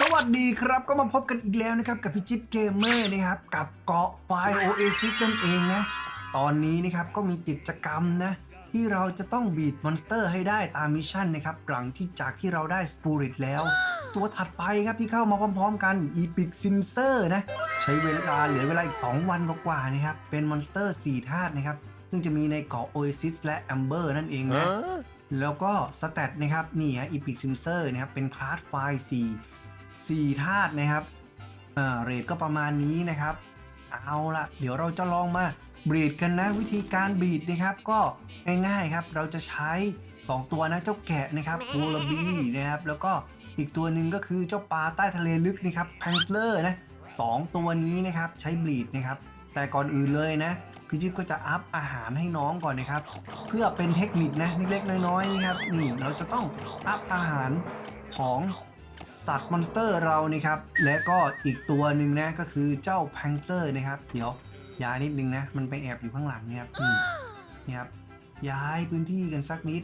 สวัสดีครับก็มาพบกันอีกแล้วนะครับ กับพี่จิ๊บเกมเมอร์นะครับ กับเกาะไฟล์ Oasis นั่นเองนะ ตอนนี้นะครับก็มีกิจกรรมนะ ที่เราจะต้องบีดมอนสเตอร์ให้ได้ตามมิชชั่นนะครับหลังที่จากที่เราได้สปูริตแล้ว ตัวถัดไปครับที่เข้ามาพร้อมๆกัน Epic s i n c e r นะใช้เวลาเหลือเวลาอีก 2 วันกว่าๆนะครับเป็นมอนสเตอร์4ธาตุนะครับซึ่งจะมีในเกาะ Oasis และ Amber นั่นเองนะแล้วก็สเตตนะครับนี่ฮะ Epic s i n c e r นะครับเป็นคลาสไฟล์4 4ธาตุนะครับอ่าเรทก็ประมาณนี้นะครับ เอาละเดี๋ยวเราจะลองมาบีดกันนะวิธีการบีดนะครับก็ ง่ายๆครับเราจะใช้ 2 ตัวนะเจ้าแกะนะครับบูลบีนะครับแล้วก็อีกตัวหนึ่งก็คือเจ้าปลาใต้ทะเลลึกนะครับแพงสเลอร์นะสองตัวนี้นะครับใช้บีดนะครับแต่ก่อนอื่นเลยนะพี่จิ๊บก็จะอัพอาหารให้น้องก่อนนะครับ เพื่อเป็นเทคนิคนะเล็กๆน้อยๆนี่ครับนี่เราจะต้องอัพอาหารของสัตว์มอนสเตอร์เรานะครับ และก็อีกตัวหนึ่งนะก็คือเจ้าแพงเตอร์นะครับ เดี๋ยว ยานิดนึงนะ มันไปแอบอยู่ข้างหลังเนี่ยครับนี่ครับ ย้ายพื้นที่กันสักนิด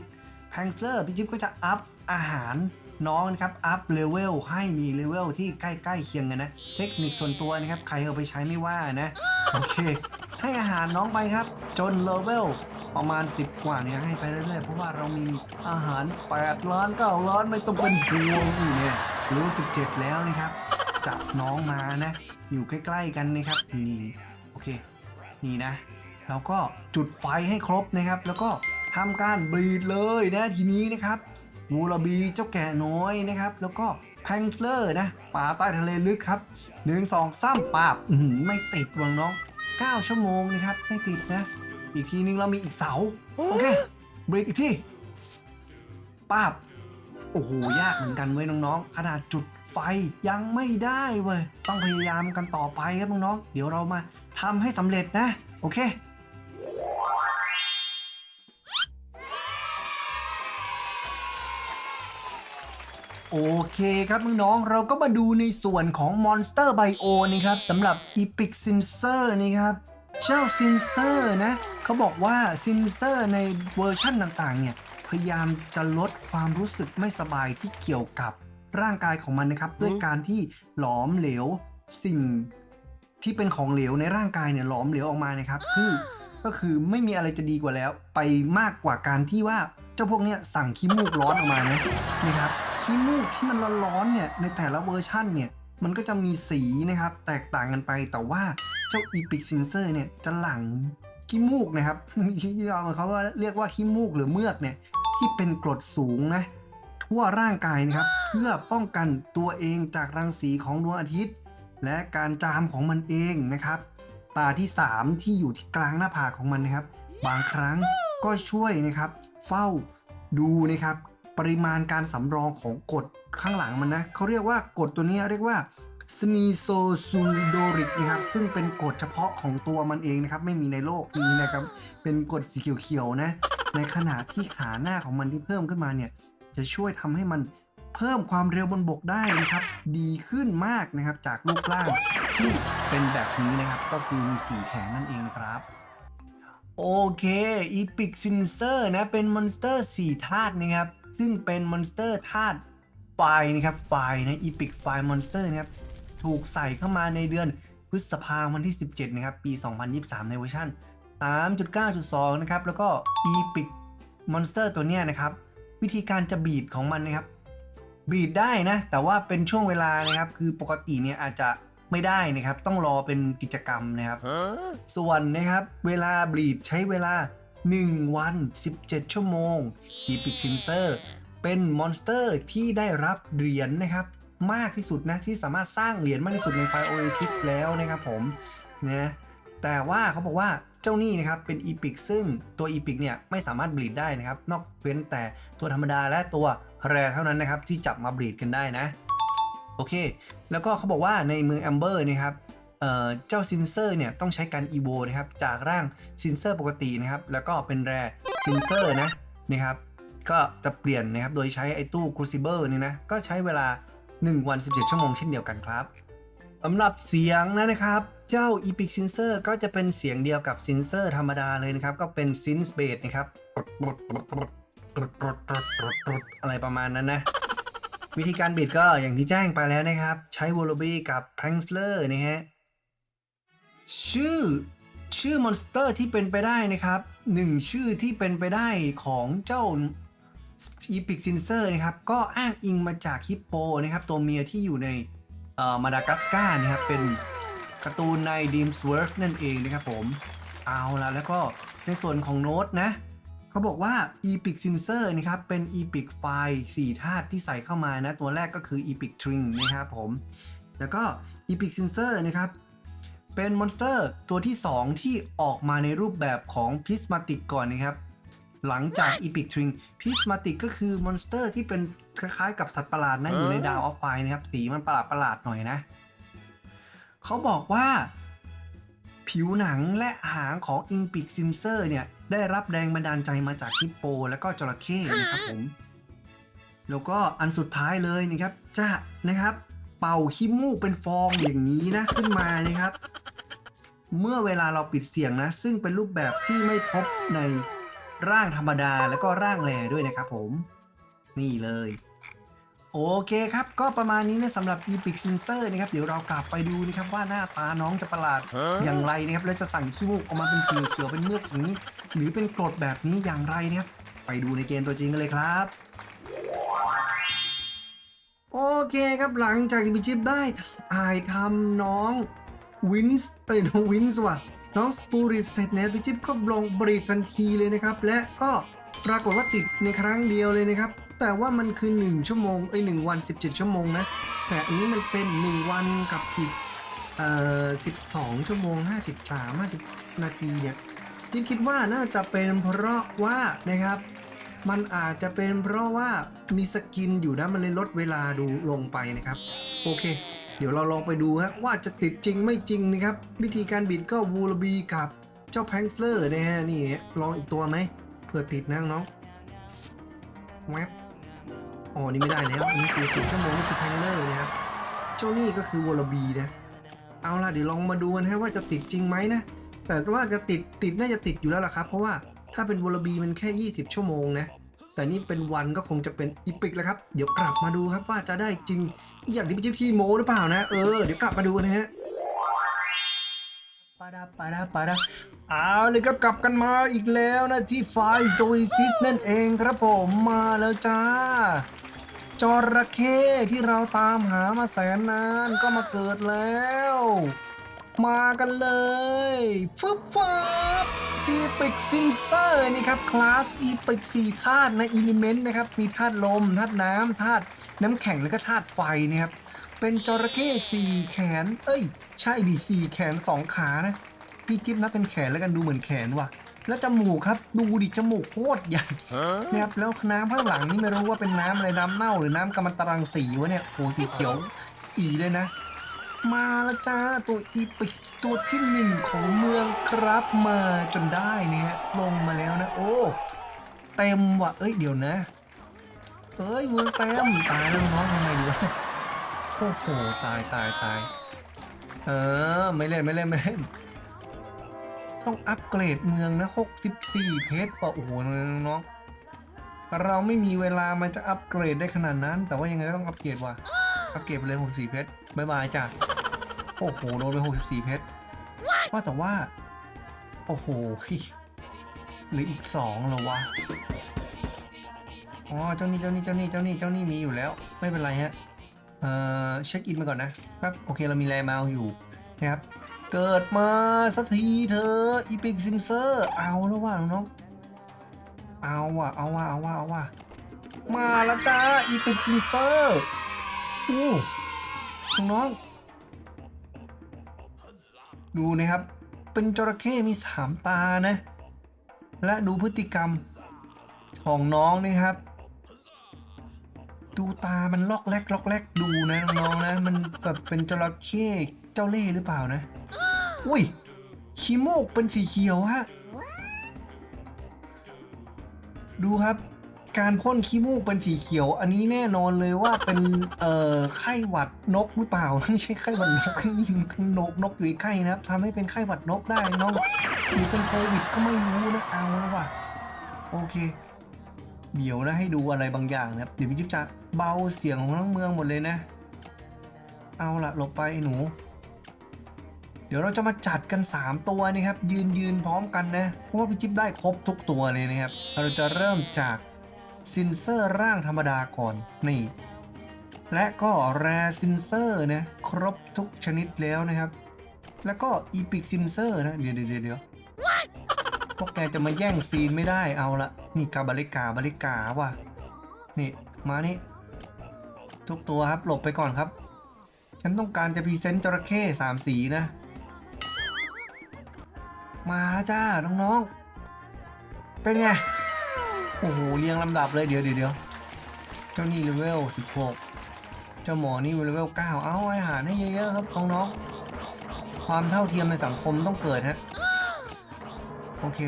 แพงเตอร์พี่จิ๊บก็จะอัพอาหารน้องนะครับ อัพเลเวลให้มีเลเวลที่ใกล้ๆเคียงกันนะ เทคนิคส่วนตัวนะครับ ใครเอาไปใช้ไม่ว่านะ โอเค ให้อาหารน้องไปครับ จนเลเวลประมาณ 10 กว่าเนี่ยให้ไปเรื่อยๆ เพราะว่าเรามีอาหาร 8 ล้าน 9 ล้านไม่ต้องเป็นห่วงนี่เนี่ยรู้ 17 แล้วนะครับ จับน้องมานะ อยู่ใกล้ๆกันนะครับนี่นี่โอเค นี่นะ เราก็จุดไฟให้ครบนะครับ แล้วก็ทำการบรีดเลยนะทีนี้นะครับวูลาบีเจ้าแก่น้อยนะครับ แล้วก็แพงสเลอร์นะป่าใต้ทะเลลึกครับหนึ่งสองสามปาบไม่ติดวังน้อง 9 ชั่วโมงนะครับ ไม่ติดนะ อีกทีนึงเรามีอีกเสา โอเคบรีดอีกที่ปาบโอ้โห ยากเหมือนกันเว้ยน้องๆ ขนาดจุดไฟยังไม่ได้เว้ย ต้องพยายามกันต่อไปครับน้องๆ เดี๋ยวเรามาทำให้สำเร็จนะ โอเค โอเคครับน้องๆเราก็มาดูในส่วนของ Monster Bio นะครับสำหรับ Epic s i n c e r นี่ครับ เจ้า s i n c e r นะเขาบอกว่า s i n c e r ในเวอร์ชั่นต่างๆ เนี่ย พยายามจะลดความรู้สึกไม่สบายที่เกี่ยวกับร่างกายของมันนะครับ ด้วยการที่หลอมเหลวสิ่งที่เป็นของเหลวในร่างกายเนี่ยหลอมเหลวออกมานะครับคือก็คือไม่มีอะไรจะดีกว่าแล้ว ไปมากกว่าการที่ว่าเจ้าพวกเนี้ยสั่งขี้มูกร้อนออกมานะนะครับ ขี้มูกที่มันร้อนๆเนี่ยในแต่ละเวอร์ชั่นเนี่ยมันก็จะมีสีนะครับแตกต่างกันไปแต่ว่าเจ้า Epic s e n s o r เนี่ยจะหลั่งขี้มูกนะครับมีชื่อยาวของเขาว่าเรียกว่าขี้มูกหรือเมือกเนี่ยที่เป็นกรดสูงนะทั่วร่างกายนะครับ เพื่อป้องกันตัวเองจากรังสีของดวงอาทิตย์ และการจามของมันเองนะครับ ตาที่ 3 ที่อยู่ที่กลางหน้าผากของมันนะครับ บางครั้งก็ช่วยนะครับ เฝ้าดูนะครับ ปริมาณการสำรองของกรดข้างหลังมันนะเขาเรียกว่ากรดตัวนี้เรียกว่าสนีโซซูโดริกนะครับ ซึ่งเป็นกรดเฉพาะของตัวมันเองนะครับ ไม่มีในโลกนี้นะครับ เป็นกรดสีเขียวๆนะ ในขณะที่ขาหน้าของมันที่เพิ่มขึ้นมาเนี่ย จะช่วยทำให้มันเพิ่มความเร็วบนบกได้นะครับ ดีขึ้นมากนะครับ จากรูปร่างที่เป็นแบบนี้นะครับ ก็คือมีสีแข็งนั่นเองนะครับโอเค Epic s i n c e r นะ เป็นมอนสเตอร์4ธาตุนะครับ ซึ่งเป็นมอนสเตอร์ธาตุไฟนะครับไฟนะ Epic Fire Monster นะครับถูกใส่เข้ามาในเดือนพฤษภาคมวันที่ 17 นะครับ ปี 2023 ในเวอร์ชัน3.9.2 นะครับ แล้วก็ Epic Monster ตัวเนี้ยนะครับ วิธีการจะบีดของมันนะครับ บีดได้นะ แต่ว่าเป็นช่วงเวลานะครับ คือปกติเนี่ยอาจจะไม่ได้นะครับ ต้องรอเป็นกิจกรรมนะครับ ส่วนนะครับ เวลาบีดใช้เวลา 1 วัน 17 ชั่วโมง Epic s i n c e r เป็นมอนสเตอร์ที่ได้รับเหรียญนะครับ มากที่สุดนะ ที่สามารถสร้างเหรียญมากที่สุดในไฟ Oasis แล้วนะครับผมนะแต่ว่าเขาบอกว่าเจ้านี่นะครับเป็น Epic ซึ่งตัว Epic เนี่ยไม่สามารถบลีดได้นะครับ นอกเว้นแต่ตัวธรรมดาและตัวแรเท่านั้นนะครับ ที่จับมาบลีดกันได้นะ โอเค แล้วก็เขาบอกว่าในเมืองแอมเบอร์นะครับ เจ้าซินเซอร์เนี่ยต้องใช้การอีโวนะครับจากร่างซินเซอร์ปกตินะครับแล้วก็เป็นแร่ซินเซอร์นะนะครับก็จะเปลี่ยนนะครับโดยใช้ไอตู้ Crucible นี่นะก็ใช้เวลา 1 วัน 17 ชั่วโมงเช่นเดียวกันครับสำหรับเสียงนะครับ เจ้า Epic Sensor ก็จะเป็นเสียงเดียวกับ Sensor ธรรมดาเลยนะครับ ก็เป็น Synth Bass นะครับอะไรประมาณนั้นนะวิธีการบิดก็อย่างที่แจ้งไปแล้วนะครับ ใช้ w o l l o b y กับ p r a n k s l e r นะฮะ ชื่อชื่อมอนสเตอร์ที่เป็นไปได้นะครับหนึ่งชื่อที่เป็นไปได้ของเจ้า Epic s e n s o r นะครับ ก็อ้างอิงมาจากฮิปโปนะครับ ตัวเมียที่อยู่ในมาดากัสการ์นะครับ เป็นการ์ตูนใน Dreamsworks นั่นเองนะครับผม เอาละแล้วก็ในส่วนของโน้ตนะ เขาบอกว่า Epic Sensor นะครับ เป็น Epic ไฟล์4ธาตุที่ใส่เข้ามานะ ตัวแรกก็คือ Epic String นะครับผม แล้วก็ Epic Sensor นะครับ เป็นมอนสเตอร์ตัวที่ 2 ที่ออกมาในรูปแบบของ Prismatic ก่อนนะครับ หลังจาก Epic String Prismatic ก็คือมอนสเตอร์ที่เป็นคล้ายๆกับสัตว์ประหลาดนะอยู่ในดาวออฟไฟนะครับ สีมันประหลาดประหลาดๆหน่อยนะ เขาบอกว่า ผิวหนังและหางของ i n p i c s e n s o r เนี่ย ได้รับแรงบันดาลใจมาจากฮิปโป และก็จระเข้นะครับผม แล้วก็อันสุดท้ายเลยนะครับจะนะครับ เป่าขี้มูกเป็นฟองอย่างนี้นะขึ้นมานะครับ เมื่อเวลาเราปิดเสียงนะ ซึ่งเป็นรูปแบบที่ไม่พบในร่างธรรมดาแล้วก็ร่างแรด้วยนะครับผม นี่เลย โอเคครับ ก็ประมาณนี้นะสำหรับ Epic Sensor นะครับ เดี๋ยวเรากลับไปดูนะครับว่าหน้าตาน้องจะประหลาดอย่างไรนะครับ แล้วจะสั่งขี้มูกออกมาเป็นสีเขียวเป็นเมือกอย่างนี้ หรือเป็นกรดแบบนี้อย่างไรนะครับ ไปดูในเกมตัวจริงกันเลยครับโอเคครับหลังจากที่พี่จิ๊บได้ถ่ายทำน้อง วินส์เอ้ยน้องวินส์ว่ะน้องสปูริตเสร็จเนี่ยพี่จิ๊บก็ลงบริดทันทีเลยนะครับ และก็ปรากฏว่าติดในครั้งเดียวเลยนะครับ แต่ว่ามันคือ 1 ชั่วโมงเอ้ย1วัน 17 ชั่วโมงนะ แต่อันนี้มันเป็น 1 วันกับอีกเอ่อ12 ชั่วโมง 53 50 นาทีเนี่ยจิ๊บคิดว่าน่าจะเป็นเพราะว่านะครับ มันอาจจะเป็นเพราะว่ามีสกินอยู่นะมันเลยลดเวลาดูลงไปนะครับ โอเค เดี๋ยวเราลองไปดูฮะว่าจะติดจริงไม่จริงนะครับ วิธีการบิดก็วูลบีกับเจ้าแพงสเลอร์นะฮะนี่ลองอีกตัวไหมเพื่อติดนะน้องแวบอ๋อนี่ไม่ได้แล้วนี่คือติดชั่วโมนี่คือแพงเลอร์นะครับเจ้านี่ก็คือวอลบีนะเอาล่ะเดี๋ยวลองมาดูกันฮะว่าจะติดจริงไหมนะแต่ว่าจะติดติดน่าจะติดอยู่แล้วล่ะครับ เพราะว่าถ้าเป็นวอลบีมันแค่ 20 ชั่วโมงนะแต่นี่เป็นวันก็คงจะเป็นอีพิกแล้วครับ เดี๋ยวกลับมาดูครับว่าจะได้จริง อย่างที่พี่จิ๊บขี้โมหรือเปล่านะ เออ เดี๋ยวกลับมาดูนะฮะปาดาปาดาปาดาเอาเลยครับกลับกันมาอีกแล้วนะที่ไฟโซอิซิสนั่นเองครับผมมาแล้วจ้าจระเข้ที่เราตามหามาแสนนานก็มาเกิดแล้ว มากันเลยฟึบฟับ Epic Sensor นี่ครับ คลาส Epic 4ธาตุใน Element นะครับ มีธาตุลมธาตุน้ำธาตุ น้ำแข็งแล้วก็ธาตุไฟนะครับเป็นจระเข้สี่แขน เอ้ย ใช่ดิสี่แขนสองขานะ พี่จิ๊บนับเป็นแขนแล้วกันดูเหมือนแขนว่ะ แล้วจมูกครับ ดูดิจมูกโคตรใหญ่นะครับแล้วน้ำข้างหลังนี่ไม่รู้ว่าเป็นน้ำอะไรน้ำเน่าหรือน้ำกัมมันตรังสีวะเนี่ยโอ้สีเขียว อีเลยนะ มาล้วจ้าตัวอีปิกตัวที่หนึ่งของเมืองครับมาจนได้เนี่ยลงมาแล้วนะ โอ้ เต็มว่ะเอ้ยเดี๋ยวนะ เอ้ยเมืองเต็มตายแล้วน้องทำไงดีวะโอ้โหตายตายตายเออไม่เล่นไม่เล่นไม่เล่นต้องอัปเกรดเมืองนะ64 เพชรป่ะโอ้โหน้องๆเราไม่มีเวลามันจะอัปเกรดได้ขนาดนั้น แต่ว่ายังไงก็ต้องอัปเกรดว่ะอัปเกรดไปเลย64 เพชรบายบายจ้ะโอ้โหโดนไป64 เพชรว่าแต่ว่า โอ้โหหรืออีก2เหรอวะ อ๋อเจ้านี่เจ้านี่เจ้านี่เจ้านี่เจ้านี่มีอยู่แล้ว ไม่เป็นไรฮะเอ่อเช็คอินไปก่อนนะครับโอเคเรามีแรมาอยู่นะครับเกิดมาสักทีเธออีพิกซินเซอร์เอาแล้วว่ะน้องเอาว่ะเอาว่ะเอาว่ะเอาว่ะมาแล้วจ้าอีพิกซินเซอร์อู้น้องดูนะครับเป็นจระเข้มีสามตานะ และดูพฤติกรรมของน้องนี่ครับ ดูตามันล็อกแรกล็อกแรกดูนะน้องๆนะ มันแบบเป็นจระเข้เจ้าเล่หรือเปล่านะ อุ้ยขี้โมกเป็นสีเขียวฮะ ดูครับ การพ่นขี้มูกเป็นสีเขียว อันนี้แน่นอนเลยว่าเป็นเอ่อไข้หวัดนกหรือเปล่าไม่ใช่ไข้หวัดนกนี่มันนกนกอยู่ในไข้นะครับทำให้เป็นไข้หวัดนกได้น้องหรือเป็นโควิดก็ไม่รู้นะเอาแล้วว่ะโอเค เดี๋ยวนะให้ดูอะไรบางอย่างนะครับเดี๋ยวพี่จิ๊บจะ เบาเสียงของทั้งเมืองหมดเลยนะ เอาละหลบไปไอ้หนู เดี๋ยวเราจะมาจัดกัน 3 ตัวนะครับ ยืนยืนพร้อมกันนะ เพราะว่าพี่จิ๊บได้ครบทุกตัวเลยนะครับ เราจะเริ่มจากซินเซอร์ร่างธรรมดาก่อนนี่ และก็แรซินเซอร์นะครบทุกชนิดแล้วนะครับ แล้วก็อีพิกซินเซอร์นะเดี๋ยวเดี๋ยวเดี๋ยวพวกแกจะมาแย่งซีนไม่ได้เอาละนี่กาบาลิกาบาลิกาว่ะนี่มานี่ ทุกตัวครับหลบไปก่อนครับ ฉันต้องการจะพรีเซนต์จระเข้สามสีนะ มาแล้วจ้า น้องๆ เป็นไง โอ้โห เรียงลำดับเลยเดี๋ยวเดี๋ยวเดี๋ยวเจ้านี่เลเวล16เจ้าหมอนี่เลเวล9เอาอาหารให้เยอะๆครับน้องๆความเท่าเทียมในสังคมต้องเกิดฮะโอเค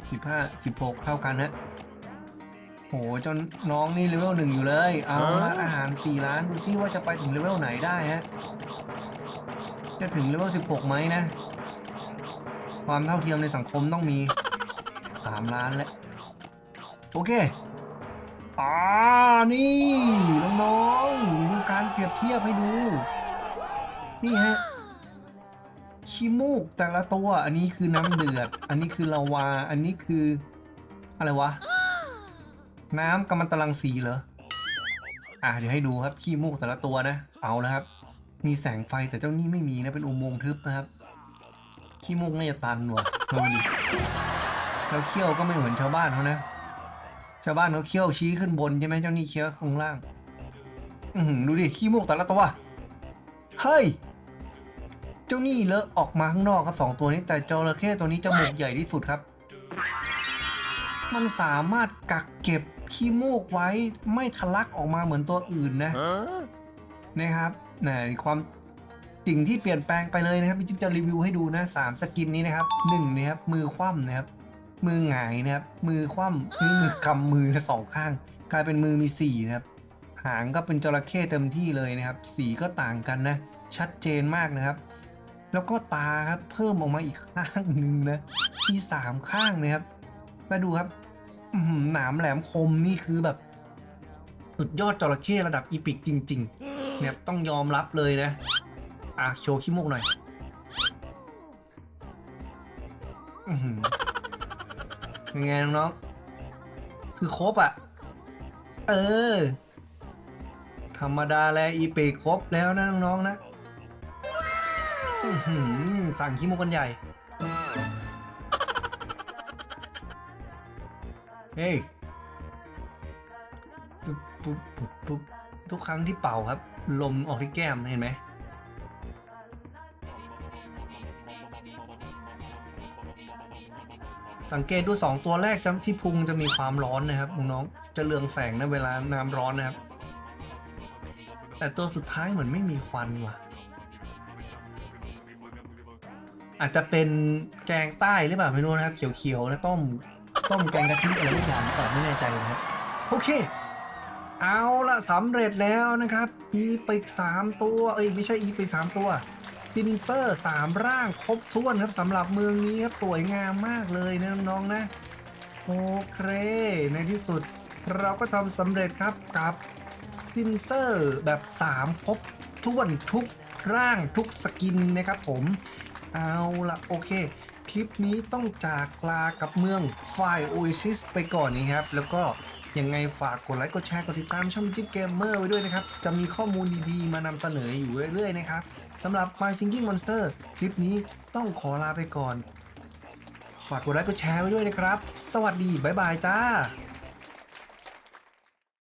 15 16เท่ากันฮะ โหจนน้องนี่เลเวลหนึ่งอยู่เลย เอาละอาหาร 4 ล้าน ดูซิว่าจะไปถึงเลเวลไหนได้ฮะ จะถึงเลเวล 16 ไหมนะ ความเท่าเทียมในสังคมต้องมี 3 ล้านแล้ว โอเค อ่า นี่ น้องๆดูการเปรียบเทียบให้ดู นี่ฮะขี้มูกแต่ละตัว อันนี้คือน้ำเดือด อันนี้คือลาวา อันนี้คือ อะไรวะ น้ำกำมันตรังสีเหรอ อะเดี๋ยวให้ดูครับขี้มูกแต่ละตัวนะ เอาแล้วครับ มีแสงไฟแต่เจ้านี่ไม่มีนะเป็นอุโมงค์ทึบนะครับ ขี้มูกน่าจะตันว่ะดูดิแล้วเขี้ยวก็ไม่เหมือนชาวบ้านเขานะ ชาวบ้านเขาเขี้ยวชี้ขึ้นบนใช่ไหมเจ้านี่เขี้ยวข้างล่างอือหือดูดิขี้มูกแต่ละตัว เฮ้ย เจ้านี่เลอะออกมาข้างนอกครับสองตัวนี้ แต่จระเข้ตัวนี้จมูกใหญ่ที่สุดครับ มันสามารถกักเก็บ ขี้มูกไว้ไม่ทะลักออกมาเหมือนตัวอื่นนะนะครับนะความสิ่งที่เปลี่ยนแปลงไปเลยนะครับพี่จิ๊บจะรีวิวให้ดูนะสามสกินนี้นะครับหนึ่งนะครับมือคว่ำนะครับมือหงายนะครับมือคว่ำนี่มือกำมือสองข้าง กลายเป็นมือมีสี่นะครับหางก็เป็นจระเข้เต็มที่เลยนะครับสีก็ต่างกันนะชัดเจนมากนะครับ แล้วก็ตาครับเพิ่มออกมาอีกข้างหนึ่งนะที่สามข้างนะครับมาดูครับอื้อ หนามแหลมคมนี่คือแบบสุดยอดจระเข้ระดับอีพิกจริง ๆ เนี่ยต้องยอมรับเลยนะ อะโชว์ขี้มูกหน่อยอือหือเป็นไงน้องๆ คือครบอะ เออ ธรรมดาแลอีเปกครบแล้วนะน้องๆนะสั่งขี้มูกกันใหญ่ เฮ้ยปุ๊บปุ๊บปุ๊บปุ๊บทุกครั้งที่เป่าครับ ลมออกที่แก้มเห็นไหมสังเกตดู 2 ตัวแรกจำที่พุงจะมีความร้อนนะครับน้องๆจะเรืองแสงนะเวลาน้ำร้อนนะครับ แต่ตัวสุดท้ายเหมือนไม่มีควันว่ะ อาจจะเป็นแกงใต้หรือเปล่าไม่รู้นะครับ เขียวๆนะต้ม ต้มแกงกะทิอะไรทุกอย่างแต่ไม่แน่ใจนะครับโอเค เอาละสำเร็จแล้วนะครับอีปิกสามตัว เอ้ยไม่ใช่อีปิกสามตัวตินเซอร์สามร่างครบถ้วนครับสำหรับเมืองนี้ครับสวยงามมากเลยนะน้องๆนะโอเคในที่สุดเราก็ทำสำเร็จครับกับตินเซอร์แบบ3ครบถ้วนทุกร่างทุกสกินนะครับผมเอาละโอเค คลิปนี้ต้องจากลากับเมืองไฟโอเอซิสไปก่อนนี้ครับ แล้วก็ยังไงฝากกดไลค์กดแชร์กดติดตามช่องจิ๊บเกมเมอร์ไว้ด้วยนะครับ จะมีข้อมูลดีๆ มานำเสนออยู่เรื่อยๆนะครับสำหรับ My Singing Monster คลิปนี้ต้องขอลาไปก่อน ฝากกดไลค์กดแชร์ไว้ด้วยนะครับ สวัสดี บ๊ายบายจ้า